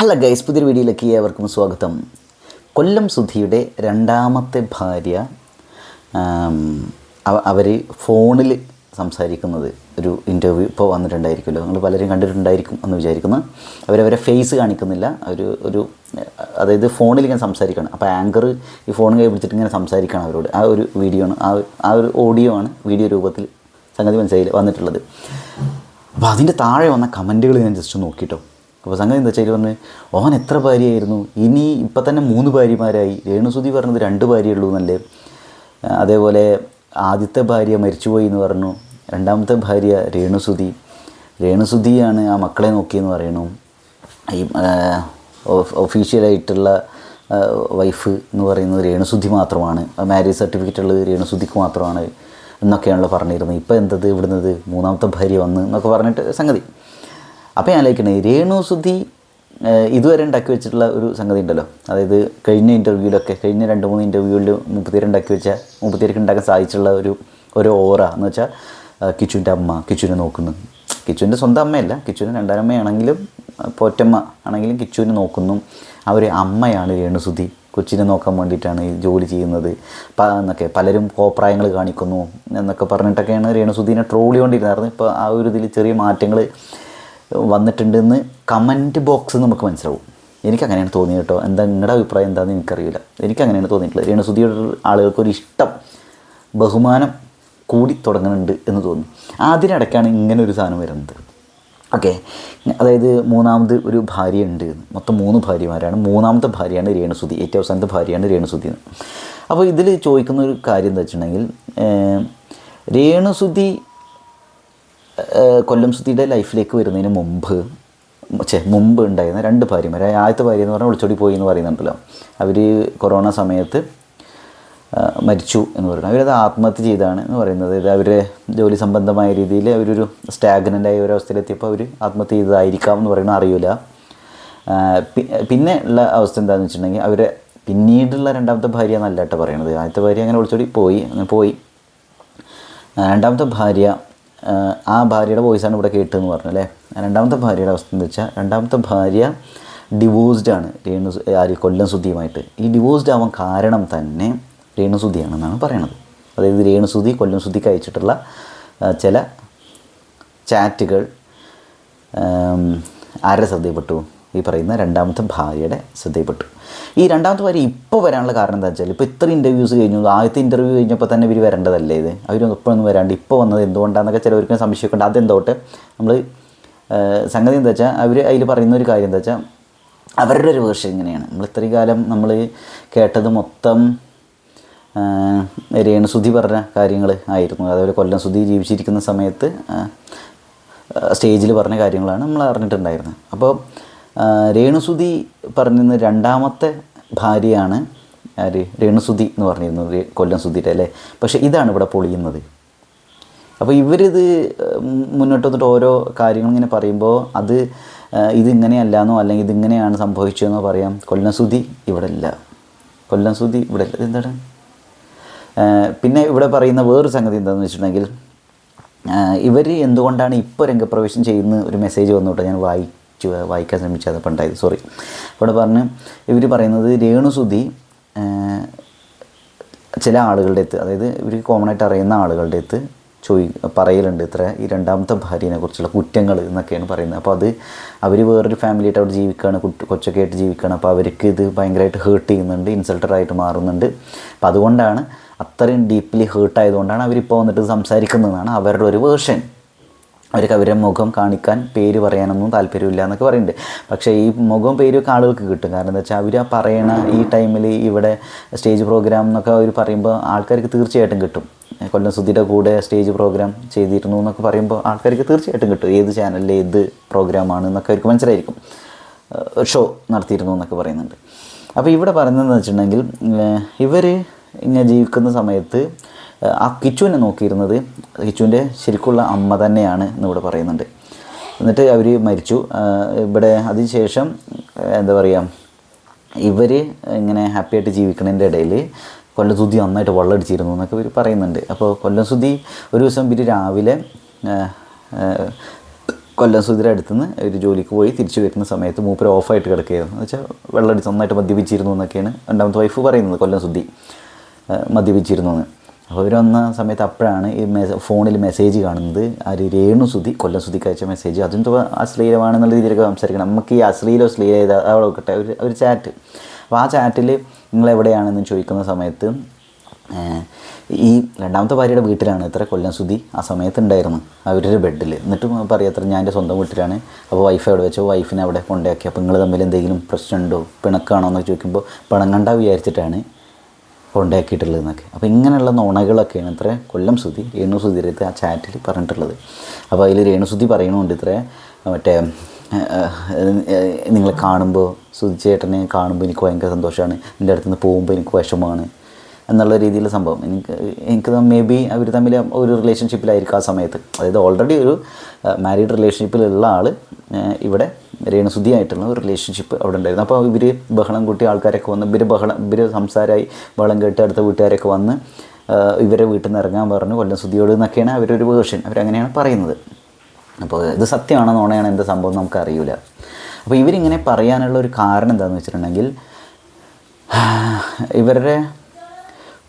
Hello guys പുതിയൊരു വീഡിയോയിലേക്ക് ഏവർക്കും സ്വാഗതം. കൊല്ലം സുധിയുടെ രണ്ടാമത്തെ ഭാര്യ അവർ ഫോണിൽ സംസാരിക്കുന്നത് ഒരു ഇന്റർവ്യൂ ഇപ്പോൾ വന്നിട്ടുണ്ടായിരിക്കുമല്ലോ. നിങ്ങൾ പലരും കണ്ടിട്ടുണ്ടായിരിക്കും എന്ന് വിചാരിക്കുന്നു. അവരവരെ ഫേസ് കാണിക്കുന്നില്ല. ഒരു ഒരു അതായത് ഫോണിൽ ഇങ്ങനെ സംസാരിക്കണം അപ്പോൾ ആങ്കർ ഈ ഫോൺ കൈ പിടിച്ചിട്ട് ഇങ്ങനെ സംസാരിക്കണം അവരോട്. ആ ഒരു വീഡിയോ ആണ്. ആ ആ ഒരു ഓഡിയോ ആണ് വീഡിയോ രൂപത്തിൽ സംഗതി മനസ്സിലായി വന്നിട്ടുള്ളത്. അപ്പോൾ അതിന്റെ താഴെ വന്ന കമന്റുകൾ ഞാൻ ജസ്റ്റ് നോക്കിട്ടോ. അപ്പോൾ സംഗതി എന്താ വെച്ചാൽ പറഞ്ഞ് ഓൻ എത്ര ഭാര്യയായിരുന്നു? ഇനി ഇപ്പം തന്നെ മൂന്ന് ഭാര്യമാരായി. രേണുസുതി പറഞ്ഞത് രണ്ട് ഭാര്യയുള്ളൂ എന്നല്ലേ? അതേപോലെ ആദ്യത്തെ ഭാര്യ മരിച്ചുപോയി എന്ന് പറഞ്ഞു. രണ്ടാമത്തെ ഭാര്യ രേണുസുതി. രേണുസുതിയാണ് ആ മക്കളെ നോക്കിയെന്ന് പറയണു. ഈ ഒഫീഷ്യലായിട്ടുള്ള വൈഫ് എന്ന് പറയുന്നത് രേണുസുതി മാത്രമാണ്. മാരേജ് സർട്ടിഫിക്കറ്റ് ഉള്ളത് രേണുസുതിക്ക് മാത്രമാണ് എന്നൊക്കെയാണല്ലോ പറഞ്ഞിരുന്നത്. ഇപ്പോൾ എന്തത്? ഇവിടുന്നത് മൂന്നാമത്തെ ഭാര്യ വന്ന് എന്നൊക്കെ പറഞ്ഞിട്ട് സംഗതി. അപ്പോൾ ഞാൻ ആലോചിക്കണേ സുധി ഇതുവരെ ഉണ്ടാക്കി വെച്ചിട്ടുള്ള ഒരു സംഗതി ഉണ്ടല്ലോ. അതായത് കഴിഞ്ഞ ഇന്റർവ്യൂവിലൊക്കെ കഴിഞ്ഞ രണ്ട് മൂന്ന് ഇന്റർവ്യൂവിൽ മുപ്പത്തിയേര് ഉണ്ടാക്കി വെച്ച മുപ്പത്തിയേർക്ക് ഉണ്ടാക്കാൻ സാധിച്ചുള്ള ഒരു ഒരു ഓറ എന്ന് വെച്ചാൽ കിച്ചുവിന്റെ അമ്മ കിച്ചുവിനെ നോക്കുന്നു. കിച്ചുവിന്റെ സ്വന്തം അമ്മയല്ല കിച്ചുവിന്റെ രണ്ടാനമ്മയാണെങ്കിലും പോറ്റമ്മ ആണെങ്കിലും കിച്ചുവിനെ നോക്കുന്നു. അവർ അമ്മയാണ് രേണുസുധി കൊച്ചിനെ നോക്കാൻ വേണ്ടിയിട്ടാണ് ഈ ജോലി ചെയ്യുന്നത്. എന്നൊക്കെ പലരും കോപ്രായങ്ങൾ കാണിക്കുന്നു എന്നൊക്കെ പറഞ്ഞിട്ടൊക്കെയാണ് രേണുസുധീനെ ട്രോളി കൊണ്ടിരുന്നത് ഇപ്പോൾ ആ ഒരു ഇതിൽ ചെറിയ മാറ്റങ്ങൾ വന്നിട്ടുണ്ടെന്ന് കമന്റ് ബോക്സ് നമുക്ക് മനസ്സിലാവും. എനിക്കങ്ങനെയാണ് തോന്നിയത് കേട്ടോ. എന്താ നിങ്ങളുടെ അഭിപ്രായം എന്താണെന്ന് എനിക്കറിയില്ല. എനിക്കങ്ങനെയാണ് തോന്നിയിട്ടുള്ളത്. രേണുസുധിയുടെ ആളുകൾക്കൊരു ഇഷ്ടം ബഹുമാനം കൂടി തുടങ്ങുന്നുണ്ട് എന്ന് തോന്നുന്നു അതിനിടയ്ക്കാണ് ഇങ്ങനെ ഒരു സാധനം വരുന്നത്. ഓക്കെ അതായത് മൂന്നാമത് ഒരു ഭാര്യ ഉണ്ട് മൊത്തം മൂന്ന് ഭാര്യമാരാണ്. മൂന്നാമത്തെ ഭാര്യയാണ് രേണുസുതി. ഏറ്റവും അവസാനത്തെ ഭാര്യയാണ് രേണുസുതി അപ്പോൾ ഇതിൽ ചോദിക്കുന്ന ഒരു കാര്യം എന്താ വെച്ചിട്ടുണ്ടെങ്കിൽ രേണുസുതി കൊല്ലം സുധിയുടെ ലൈഫിലേക്ക് വരുന്നതിന് മുമ്പ് ചേ മുമ്പ് ഉണ്ടായിരുന്ന രണ്ട് ഭാര്യമാർ ആദ്യത്തെ ഭാര്യ എന്ന് പറഞ്ഞാൽ ഒളിച്ചോടി പോയി എന്ന് പറയുന്നുണ്ടല്ലോ അവർ കൊറോണ സമയത്ത് മരിച്ചു എന്ന് പറയുന്നത് അവരത് ആത്മഹത്യ ചെയ്താണ് എന്ന് പറയുന്നത്. ഇത് അവരെ ജോലി സംബന്ധമായ രീതിയിൽ അവരൊരു സ്റ്റാഗ്നന്റായ ഒരു അവസ്ഥയിലെത്തിയപ്പോൾ അവർ ആത്മഹത്യ ചെയ്തതായിരിക്കാം എന്ന് പറയുന്നത് അറിയില്ല പിന്നെ ഉള്ള അവസ്ഥ എന്താണെന്ന് വെച്ചിട്ടുണ്ടെങ്കിൽ അവരെ പിന്നീടുള്ള രണ്ടാമത്തെ ഭാര്യ എന്നല്ല കേട്ടോ പറയണത്. ആദ്യത്തെ ഭാര്യ അങ്ങനെ ഒളിച്ചോടി പോയി അങ്ങനെ പോയി. രണ്ടാമത്തെ ഭാര്യ ആ ഭാര്യയുടെ വോയിസാണ് ഇവിടെ കേട്ടതെന്ന് പറഞ്ഞു അല്ലേ? രണ്ടാമത്തെ ഭാര്യയുടെ അവസ്ഥ എന്താ വെച്ചാൽ രണ്ടാമത്തെ ഭാര്യ ഡിവോഴ്സ്ഡ് ആണ് രേണു ആര് കൊല്ലം സുധിയുമായിട്ട്. ഈ ഡിവോഴ്സ്ഡ് ആവാൻ കാരണം തന്നെ രേണുസുതിയാണെന്നാണ് പറയണത്. അതായത് രേണുസുതി കൊല്ലം സുതിക്ക് അയച്ചിട്ടുള്ള ചില ചാറ്റുകൾ ആരുടെ ശ്രദ്ധയിൽപ്പെട്ടു? ഈ പറയുന്ന രണ്ടാമത്തെ ഭാര്യയുടെ ശ്രദ്ധയിൽപ്പെട്ടു. ഈ രണ്ടാമത്തെ വരെ ഇപ്പോൾ വരാനുള്ള കാരണം എന്താ വെച്ചാൽ ഇപ്പോൾ ഇത്ര ഇന്റർവ്യൂസ് കഴിഞ്ഞു. ആദ്യത്തെ ഇന്റർവ്യൂ കഴിഞ്ഞപ്പോൾ തന്നെ ഇവർ വരേണ്ടതല്ലേ ഇത്? ഇപ്പോഴൊന്നും വരാണ്ട്. ഇപ്പോൾ വന്നത് എന്തുകൊണ്ടാണെന്നൊക്കെ ചിലവർക്ക് സംശയമൊക്കെ ഉണ്ട് നമ്മൾ സംഗതി എന്താ വെച്ചാൽ അവർ അതിൽ പറയുന്ന ഒരു കാര്യം എന്താ വെച്ചാൽ അവരുടെ ഒരു വേർഷൻ ഇങ്ങനെയാണ്. നമ്മൾ ഇത്രയും കാലം നമ്മൾ കേട്ടത് മൊത്തം രേണുസുധി പറഞ്ഞ കാര്യങ്ങൾ ആയിരുന്നു. അതേപോലെ കൊല്ലം സുധി ജീവിച്ചിരിക്കുന്ന സമയത്ത് സ്റ്റേജിൽ പറഞ്ഞ കാര്യങ്ങളാണ് നമ്മൾ അറിഞ്ഞിട്ടുണ്ടായിരുന്നത്. അപ്പോൾ രേണുസുധി പറഞ്ഞിരുന്ന രണ്ടാമത്തെ ഭാര്യയാണ്. ആര്? രേണുസുധി എന്ന് പറഞ്ഞിരുന്നത് കൊല്ലം സുതിയുടെ അല്ലേ? പക്ഷേ ഇതാണ് ഇവിടെ പൊളിയുന്നത്. അപ്പോൾ ഇവരിത് മുന്നോട്ട് വന്നിട്ട് ഓരോ കാര്യങ്ങൾ ഇങ്ങനെ പറയുമ്പോൾ അത് ഇതിങ്ങനെയല്ലാന്നോ അല്ലെങ്കിൽ ഇതിങ്ങനെയാണ് സംഭവിച്ചതെന്നോ പറയാം. കൊല്ലം സുധി ഇവിടെ ഇല്ല. കൊല്ലം സുധി ഇവിടെ ഇല്ല. എന്താണ് പിന്നെ ഇവിടെ പറയുന്ന വേറൊരു സംഗതി എന്താണെന്ന് വെച്ചിട്ടുണ്ടെങ്കിൽ ഇവർ എന്തുകൊണ്ടാണ് ഇപ്പോൾ രംഗപ്രവേശം ചെയ്യുന്ന ഒരു മെസ്സേജ് വന്നുകൊണ്ട് ഞാൻ വായിക്കാൻ ശ്രമിച്ചത് അപ്പം ഉണ്ടായത് സോറി ഇവിടെ പറഞ്ഞ് ഇവർ പറയുന്നത് രേണുസുതി ചില ആളുകളുടെ അടുത്ത് അതായത് ഇവർ കോമൺ ആയിട്ട് അറിയുന്ന ആളുകളുടെ അടുത്ത് ചോയി പറയലുണ്ട് ഇത്ര ഈ രണ്ടാമത്തെ ഭാര്യനെ കുറിച്ചുള്ള കുറ്റങ്ങൾ എന്നൊക്കെയാണ് പറയുന്നത്. അപ്പോൾ അത് അവർ വേറൊരു ഫാമിലിയായിട്ട് അവിടെ ജീവിക്കുകയാണ് കുട്ടി കൊച്ചൊക്കെ ആയിട്ട് ജീവിക്കുകയാണ് അപ്പോൾ അവർക്ക് ഇത് ഭയങ്കരമായിട്ട് ഹേർട്ട് ചെയ്യുന്നുണ്ട് ഇൻസൾട്ടറായിട്ട് മാറുന്നുണ്ട്. അപ്പം അതുകൊണ്ടാണ് അത്രയും ഡീപ്ലി ഹേർട്ട് ആയതുകൊണ്ടാണ് അവരിപ്പോൾ വന്നിട്ട് സംസാരിക്കുന്നതെന്നാണ് അവരുടെ ഒരു വേർഷൻ അവർക്ക് അവരുടെ മുഖം കാണിക്കാൻ പേര് പറയാനൊന്നും താല്പര്യമില്ല എന്നൊക്കെ പറയുന്നുണ്ട്. പക്ഷേ ഈ മുഖം പേരൊക്കെ ആളുകൾക്ക് കിട്ടും. കാരണം എന്താ വെച്ചാൽ അവർ ആ പറയണ ഈ ടൈമിൽ ഇവിടെ സ്റ്റേജ് പ്രോഗ്രാം എന്നൊക്കെ അവർ പറയുമ്പോൾ ആൾക്കാർക്ക് തീർച്ചയായിട്ടും കിട്ടും. കൊല്ലം സുധിയുടെ കൂടെ സ്റ്റേജ് പ്രോഗ്രാം ചെയ്തിരുന്നു എന്നൊക്കെ പറയുമ്പോൾ ആൾക്കാർക്ക് തീർച്ചയായിട്ടും കിട്ടും. ഏത് ചാനലിൽ ഏത് പ്രോഗ്രാമാണ് എന്നൊക്കെ അവർക്ക് മനസ്സിലായിരിക്കും. ഷോ നടത്തിയിരുന്നു എന്നൊക്കെ പറയുന്നുണ്ട്. അപ്പോൾ ഇവിടെ പറയുന്നതെന്ന് വെച്ചിട്ടുണ്ടെങ്കിൽ ഇവർ ഇങ്ങനെ ജീവിക്കുന്ന സമയത്ത് ആ കിച്ചുവിനെ നോക്കിയിരുന്നത് കിച്ചുവിന്റെ ശരിക്കുള്ള അമ്മ തന്നെയാണ് എന്നിവിടെ പറയുന്നുണ്ട്. എന്നിട്ട് അവർ മരിച്ചു. ഇവിടെ അതിനുശേഷം എന്താ പറയുക ഇവർ ഇങ്ങനെ ഹാപ്പിയായിട്ട് ജീവിക്കുന്നതിന്റെ ഇടയിൽ കൊല്ലം സുധി നന്നായിട്ട് വെള്ളമടിച്ചിരുന്നു എന്നൊക്കെ ഇവർ പറയുന്നുണ്ട്. അപ്പോൾ കൊല്ലം സുധി ഒരു ദിവസം ഇവർ രാവിലെ കൊല്ലം അടുത്ത് അടുത്തുനിന്ന് ഒരു ജോലിക്ക് പോയി തിരിച്ചു വരുന്ന സമയത്ത് മൂപ്പര് ഓഫായിട്ട് കിടക്കുകയായിരുന്നു. എന്ന് വെച്ചാൽ വെള്ളമടിച്ച് നന്നായിട്ട് മദ്യപിച്ചിരുന്നു എന്നൊക്കെയാണ് രണ്ടാമത്തെ വൈഫ് പറയുന്നത് കൊല്ലം സുദ്ധി മദ്യപിച്ചിരുന്നു എന്ന്. അപ്പോൾ അവർ വന്ന സമയത്ത് അപ്പോഴാണ് ഈ മെസ്സ ഫോണിൽ മെസ്സേജ് കാണുന്നത്. ആര് രേണു സുധി കൊല്ലം സുധിക്ക് അയച്ച മെസ്സേജ് അതും അശ്ലീലമാണെന്നുള്ള രീതിയിലൊക്കെ സംസാരിക്കണം. നമുക്ക് ഈ അശ്ലീലോ ശ്ലീല നോക്കട്ടെ ഒരു ഒരു ചാറ്റ് അപ്പോൾ ആ ചാറ്റിൽ നിങ്ങൾ എവിടെയാണെന്ന് ചോദിക്കുന്ന സമയത്ത് ഈ രണ്ടാമത്തെ ഭാര്യയുടെ വീട്ടിലാണ് ഇത്ര കൊല്ലം സുധി ആ സമയത്ത് ഉണ്ടായിരുന്നു. അവരുടെ ബെഡിൽ എന്നിട്ടും പറയാം അത്ര ഞാൻ എന്റെ സ്വന്തം വീട്ടിലാണ്. അപ്പോൾ വൈഫ് അവിടെ വെച്ചോ? വൈഫിനെ അവിടെ കൊണ്ടാക്കി അപ്പോൾ നിങ്ങൾ തമ്മിൽ എന്തെങ്കിലും പ്രശ്നമുണ്ടോ? പിണക്കാണോ? എന്ന് ചോദിക്കുമ്പോൾ പിണങ്ങണ്ട വിചാരിച്ചിട്ടാണ്. കൊണ്ടാക്കിയിട്ടുള്ളത് എന്നൊക്കെ അപ്പോൾ ഇങ്ങനെയുള്ള നുണകളൊക്കെയാണ് ഇത്ര കൊല്ലം സുധി രേണു സുധിരത്ത് ആ ചാറ്റിൽ പറഞ്ഞിട്ടുള്ളത്. അപ്പോൾ അതിൽ രേണു സുധി പറയണമുണ്ട് ഇത്ര മറ്റേ നിങ്ങളെ കാണുമ്പോൾ സുധി ചേട്ടനെ കാണുമ്പോൾ എനിക്ക് ഭയങ്കര സന്തോഷമാണ് എന്റെ അടുത്ത് നിന്ന് പോകുമ്പോൾ എനിക്ക് വിഷമമാണ് എന്നുള്ള രീതിയിലുള്ള സംഭവം. എനിക്ക് എനിക്ക് മേ ബി അവർ തമ്മിൽ ഒരു റിലേഷൻഷിപ്പിലായിരിക്കും ആ സമയത്ത്. അതായത് ഓൾറെഡി ഒരു മാരീഡ് റിലേഷൻഷിപ്പിലുള്ള ആൾ ഇവിടെ രേണുസുദ്ധിയായിട്ടുള്ള ഒരു റിലേഷൻഷിപ്പ് അവിടെ ഉണ്ടായിരുന്നു. അപ്പോൾ ഇവർ ബഹളം കൂട്ടി ആൾക്കാരൊക്കെ വന്ന് ഇവർ ബഹളം ഇവർ സംസാരമായി ബഹളം കേട്ട് അടുത്ത വീട്ടുകാരൊക്കെ വന്ന് ഇവരെ വീട്ടിൽ നിന്ന് ഇറങ്ങാൻ പറഞ്ഞു കൊല്ലം സുധിയോട് എന്നൊക്കെയാണ് അവരൊരു വേർഷൻ അവരങ്ങനെയാണ് പറയുന്നത്. അപ്പോൾ ഇത് സത്യമാണോ നോണയാണോ എന്താ സംഭവം നമുക്കറിയില്ല അപ്പോൾ ഇവരിങ്ങനെ പറയാനുള്ള ഒരു കാരണം എന്താണെന്ന് വെച്ചിട്ടുണ്ടെങ്കിൽ ഇവരുടെ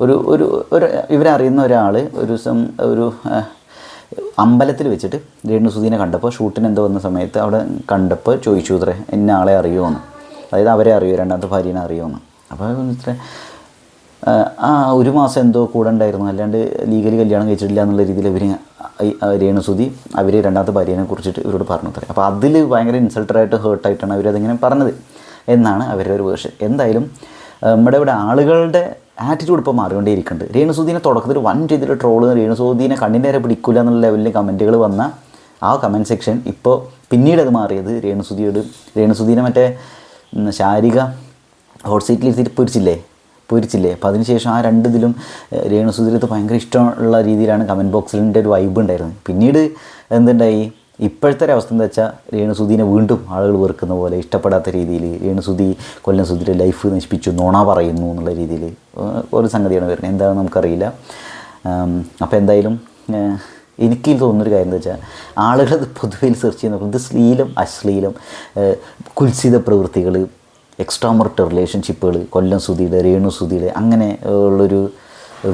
ഒരു ഒരു ഒരു ഇവരറിയുന്ന ഒരാൾ ഒരു ദിവസം ഒരു അമ്പലത്തിൽ വെച്ചിട്ട് രേണു സുധീനെ കണ്ടപ്പോൾ ഷൂട്ടിന് എന്തോ വന്ന സമയത്ത് അവിടെ കണ്ടപ്പോൾ ചോദിച്ചു ഇത്രേ എന്നെ ആളെ അറിയുമോന്ന് അതായത് അവരെ അറിയുമോ രണ്ടാമത്തെ ഭാര്യനെ അറിയുമോന്ന് അപ്പോൾ ഇത്ര ആ ഒരു മാസം എന്തോ കൂടെ ഉണ്ടായിരുന്നു. അല്ലാണ്ട് ലീഗലി കല്യാണം കഴിച്ചിട്ടില്ല എന്നുള്ള രീതിയിൽ ഇവർ രേണുസുതി അവർ രണ്ടാമത്തെ ഭാര്യനെ കുറിച്ചിട്ട് ഇവരോട് പറഞ്ഞു തരാം. അപ്പോൾ അതിൽ ഭയങ്കര ഇൻസൾട്ടറായിട്ട് ഹേർട്ടായിട്ടാണ് അവരതിങ്ങനെ പറഞ്ഞത്. എന്നാണ് അവരുടെ ഒരു വേർഷൻ എന്തായാലും നമ്മുടെ ഇവിടെ ആളുകളുടെ ആറ്റിറ്റ്യൂഡ് ഇപ്പോൾ മാറിക്കൊണ്ടേയിരിക്കുന്നുണ്ട്. രേണുസുദീനെ തുടക്കത്തിൽ വൻ രീതിയിൽ ട്രോൾ രേണുസുദീനെ കണ്ണിന്റെ നേരെ പിടിക്കില്ല എന്നുള്ള ലെവലിൽ കമന്റുകൾ വന്ന ആ കമന്റ് സെക്ഷൻ ഇപ്പോൾ പിന്നീട് അത് മാറിയത് രേണുസുതിയോട് രേണുസുദീനെ മറ്റേ ശാരിക ഹോട്ട് സീറ്റിൽ ഇരുത്തിയിട്ട് പൊരിച്ചില്ലേ? പൊരിച്ചില്ലേ? അപ്പോൾ അതിനുശേഷം ആ രണ്ട് ഇതിലും രേണുസുതിരത്ത് ഭയങ്കര ഇഷ്ടമുള്ള രീതിയിലാണ് കമന്റ് ബോക്സിന്റെ ഒരു വൈബ് ഉണ്ടായിരുന്നത്. പിന്നീട് എന്തുണ്ടായി? ഇപ്പോഴത്തെ ഒരു അവസ്ഥ എന്താ വെച്ചാൽ രേണുസുദീനെ വീണ്ടും ആളുകൾ വെറുക്കുന്ന പോലെ ഇഷ്ടപ്പെടാത്ത രീതിയിൽ രേണുസുതി കൊല്ലം സുധിയുടെ ലൈഫ് നശിപ്പിച്ചു നോണ പറയുന്നു എന്നുള്ള രീതിയിൽ ഒരു സംഗതിയാണ് വരുന്നത്. എന്താണെന്ന് നമുക്കറിയില്ല. അപ്പോൾ എന്തായാലും എനിക്ക് തോന്നുന്നൊരു കാര്യം എന്താ വെച്ചാൽ ആളുകൾ പൊതുവെ സെർച്ച് ചെയ്യുന്ന ഇത് ശ്ലീലം അശ്ലീലം കുൽസിത പ്രവൃത്തികൾ എക്സ്ട്രാ എക്സ്ട്രാമർട്ട് റിലേഷൻഷിപ്പുകൾ കൊല്ലം സുധിയുടെ രേണു അങ്ങനെ ഉള്ളൊരു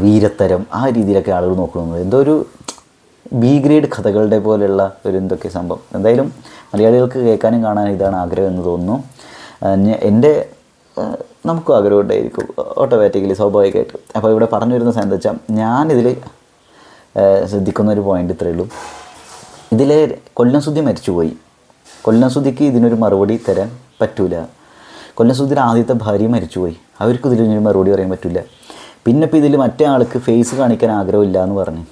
വീരത്തരം ആ രീതിയിലൊക്കെ ആളുകൾ നോക്കുന്നത് എന്തോ ഒരു ബി ഗ്രേഡ് കഥകളുടെ പോലെയുള്ള ഒരു എന്തൊക്കെ സംഭവം. എന്തായാലും മലയാളികൾക്ക് കേൾക്കാനും കാണാനും ഇതാണ് ആഗ്രഹം എന്ന് തോന്നുന്നു. എന്റെ നമുക്കും ആഗ്രഹം ഉണ്ടായിരിക്കും ഓട്ടോമാറ്റിക്കലി സ്വാഭാവികമായിട്ട്. അപ്പോൾ ഇവിടെ പറഞ്ഞു വരുന്ന സാധനം എന്താ വെച്ചാൽ ഞാനിതിൽ ശ്രദ്ധിക്കുന്ന ഒരു പോയിന്റ് ഇത്രയേ ഉള്ളൂ. ഇതിലെ കൊല്ലം മരിച്ചുപോയി. കൊല്ലം ഇതിനൊരു മറുപടി തരാൻ പറ്റൂല. കൊല്ലം ആദ്യത്തെ ഭാര്യ മരിച്ചുപോയി. അവർക്കും ഇതിലൊരു മറുപടി പറയാൻ പറ്റില്ല പിന്നെ ഇപ്പോൾ ഇതിൽ മറ്റേ ആൾക്ക് ഫേസ് കാണിക്കാൻ ആഗ്രഹമില്ല എന്ന് പറഞ്ഞു.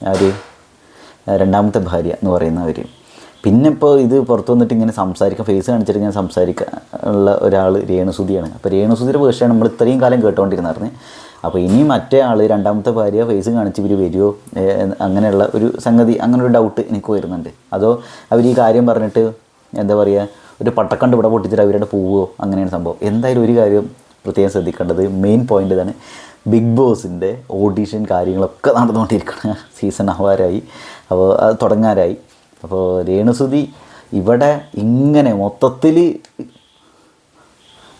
ആര്? രണ്ടാമത്തെ ഭാര്യ എന്ന് പറയുന്നവർ പിന്നെ ഇപ്പോൾ ഇത് പുറത്ത് വന്നിട്ട് ഇങ്ങനെ സംസാരിക്കാൻ ഫേസ് കാണിച്ചിട്ട് ഇങ്ങനെ സംസാരിക്കാൻ ഉള്ള ഒരാൾ രേണുസുതിയാണ്. അപ്പോൾ രേണുസുതിയുടെ വേർഷനാണ് നമ്മൾ ഇത്രയും കാലം കേട്ടുകൊണ്ടിരുന്നായിരുന്നു അപ്പോൾ ഇനി മറ്റേ ആൾ രണ്ടാമത്തെ ഭാര്യ ഫേസ് കാണിച്ച് ഇവർ വരുമോ അങ്ങനെയുള്ള ഒരു സംഗതി അങ്ങനെ ഒരു ഡൗട്ട് എനിക്ക് വരുന്നുണ്ട്. അതോ അവർ ഈ കാര്യം പറഞ്ഞിട്ട് എന്താ പറയുക ഒരു പട്ടക്കണ്ട് ഇവിടെ പൊട്ടിച്ചിട്ട് അവരുടെ പോവുമോ അങ്ങനെയാണ് സംഭവം. എന്തായാലും ഒരു കാര്യം പ്രത്യേകം ശ്രദ്ധിക്കേണ്ടത്. മെയിൻ പോയിന്റ് ഇതാണ്. ബിഗ് ബോസിന്റെ ഓഡീഷൻ കാര്യങ്ങളൊക്കെ നടന്നുകൊണ്ടിരിക്കുകയാണ്. സീസൺ ആവാറായി. അപ്പോൾ അത് തുടങ്ങാനായി അപ്പോൾ രേണുസുതി ഇവിടെ ഇങ്ങനെ മൊത്തത്തിൽ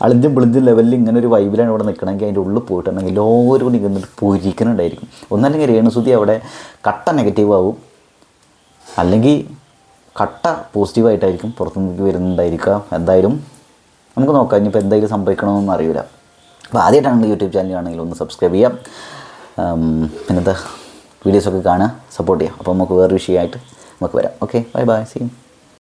അളിഞ്ചും പിളിഞ്ചും ലെവലിൽ ഇങ്ങനെ ഒരു വൈബിലാണ് ഇവിടെ നിൽക്കണമെങ്കിൽ അതിന്റെ ഉള്ളിൽ പോയിട്ടുണ്ടെങ്കിൽ എല്ലാവരും ഇങ്ങനെ പൊരിക്കുന്നുണ്ടായിരിക്കും ഒന്നല്ലെങ്കിൽ രേണുസുതി അവിടെ കട്ട നെഗറ്റീവ് ആവും. അല്ലെങ്കിൽ കട്ട പോസിറ്റീവായിട്ടായിരിക്കും പുറത്തുനിന്ന് വരുന്നുണ്ടായിരിക്കാം എന്തായാലും നമുക്ക് നോക്കാം. ഇനിയിപ്പോൾ എന്തായാലും സംഭവിക്കണമെന്നൊന്നും അറിയില്ല. അപ്പോൾ ആദ്യമായിട്ടാണെങ്കിൽ യൂട്യൂബ് ചാനൽ ആണെങ്കിൽ ഒന്ന് സബ്സ്ക്രൈബ് ചെയ്യാം പിന്നത്തെ വീഡിയോസൊക്കെ കാണുക സപ്പോർട്ട് ചെയ്യാം അപ്പോൾ നമുക്ക് വേറൊരു വിഷയമായിട്ട് നമുക്ക് വരാം. Okay bye bye see